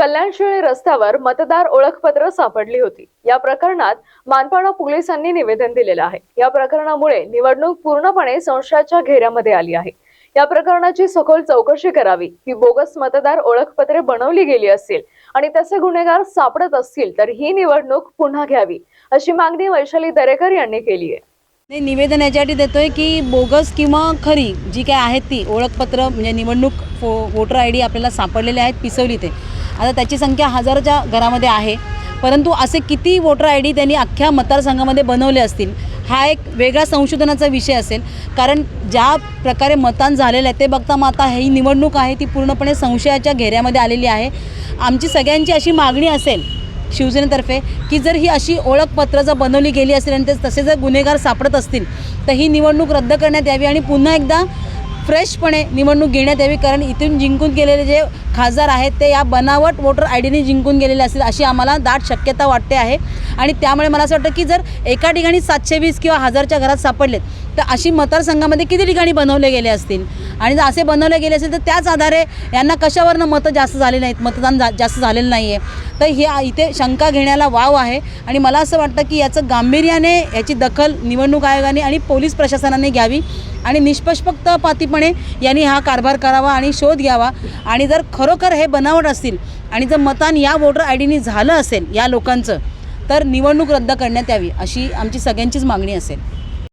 कल्याणशिळी रस्त्यावर मतदार ओळखपत्र सापडली होती. या प्रकरणात मानपाडा पोलिसांनी निवेदन दिलेलं आहे. या प्रकरणामुळे निवडणूक पूर्णपणे संशयाच्या घेऱ्यामध्ये आली आहे. या प्रकरणाची सखोल चौकशी करावी ही बोगस मतदार ओळखपत्रे बनवली गेली असतील आणि तसे गुन्हेगार सापडत असतील तर ही निवडणूक पुन्हा घ्यावी अशी मागणी वैशाली दरेकर यांनी केली आहे. नाही निवेदन याच्यासाठी देतोय की बोगस किंवा खरी जी काय आहेत ती ओळखपत्र म्हणजे निवडणूक फो वोटर आय डी आपल्याला सापडलेले आहेत पिसवली ते. आता त्याची संख्या हजाराच्या घरामध्ये आहे. परंतु असे किती वोटर आय डी त्यांनी अख्ख्या मतदारसंघामध्ये बनवले असतील हा एक वेगळा संशोधनाचा विषय असेल. कारण ज्या प्रकारे मतदान झालेलं आहे ते बघता मग आता ही निवडणूक आहे ती पूर्णपणे संशयाच्या घेऱ्यामध्ये आलेली आहे. आमची सगळ्यांची अशी मागणी असेल शिवसेनेतर्फे की जर ही अशी ओळखपत्र जर बनवली गेली असेल आणि ते तसे जर गुन्हेगार सापडत असतील तर ही निवडणूक रद्द करण्यात यावी आणि पुन्हा एकदा फ्रेशपणे निवडणूक घेण्यात यावी कारण इथून जिंकून गेलेले जे खासदार आहेत ते या बनावट वोटर आय डीने जिंकून गेलेले असतील अशी आम्हाला दाट शक्यता वाटते आहे. आणि त्यामुळे मला असं वाटतं की जर एका ठिकाणी सातशे वीस किंवा हजारच्या घरात सापडलेत तर अशी मतदारसंघामध्ये किती ठिकाणी बनवले गेले असतील? आणि जर असे बनवले गेले असेल तर त्याच आधारे यांना कशावरनं मतं जास्त झाले नाहीत? मतदान जा जास्त झालेलं नाही आहे तर हे इथे शंका घेण्याला वाव आहे. आणि मला असं वाटतं की याचं गांभीर्याने याची दखल निवडणूक आयोगाने आणि पोलीस प्रशासनाने घ्यावी आणि निष्पक्षपातीपणे यांनी हा कारभार करावा आणि शोध घ्यावा. आणि जर खरोखर हे बनावट असतील आणि जर मतदान या वोटर आय डीनी झालं असेल या लोकांचं तर निवडणूक रद्द करण्यात यावी अशी आमची सगळ्यांचीच मागणी असेल.